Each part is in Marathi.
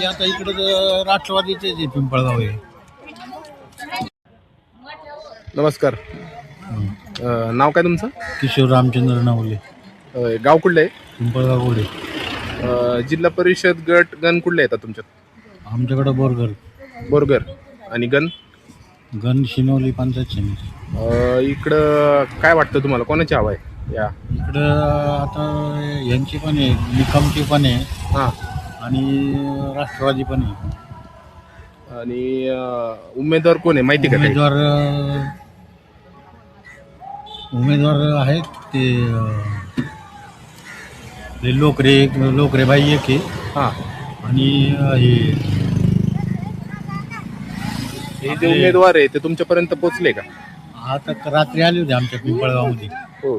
नक्की आता इकडं राष्ट्रवादीचे जे पिंपळगाव आहे. नमस्कार. अ, नाव काय तुमचं? किशोर रामचंद्र नवले. अ, गाव कुठलं आहे? पिंपळगाव गोडे. अ, जिल्हा परिषद गट गण कुठले येतात तुमच्यात? आमच्याकडं बोरगर बोरगर आणि गण? गण शिनवली पंचायत समिती. अ, इकडं काय वाटतं तुम्हाला? कोणाची हवा आहे या? इकडं आता यांची पण आहे निकमची पण आहे. हां. आणि राष्ट्रवादी पण आहे. आणि अ, उमेदवार कोण आहे? माहिती का काही? उमेदवार अं, उमेदवार आहेत ते अं, ते लोकरे लोकरे बाई एक आहे. हां. आणि अं, हे हे जे उमेदवार आहे ते तुमच्यापर्यंत पोहोचले का? आता रात्री आले होते आमच्या पिंपळगावमध्ये. हो.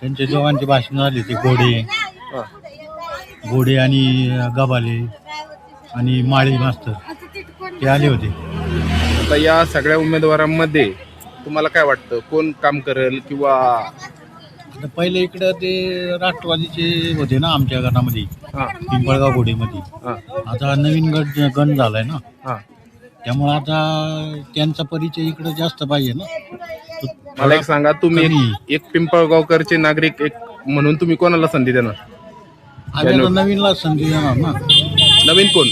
त्यांच्या दोघांची भाषण झाली ते गोडे. गोडे आणि गबाले आणि माळी मास्तर ते आले होते. आता या सगळ्या उमेदवारांमध्ये तुम्हाला काय वाटतं? कोण काम करेल किंवा आता पहिले इकडं ते राष्ट्रवादीचे होते ना आमच्या गणामध्ये हां. पिंपळगाव गोडेमध्ये हां. आता नवीन गट गण झालाय ना. हां. त्यामुळे आता त्यांचा परिचय इकडे जास्त पाहिजे ना. तो मला एक सांगा तुम्ही कमी. एक पिंपळगावकरचे नागरिक एक म्हणून तुम्ही कोणाला संधी देणार? आम्ही आता नवीनला संधी देणार ना. नवीन कोण?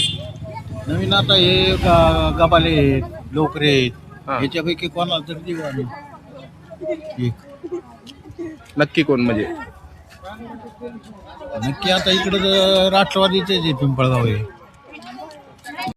नवीन आता हे ग- गबाले आहेत, लोकरे आहेत. हा. याच्यापैकी कोणाला तरी देऊ आम्ही. एक. नक्की कोण म्हणजे? नक्की आता इकडं तर राष्ट्रवादीचे जे पिंपळगाव आहे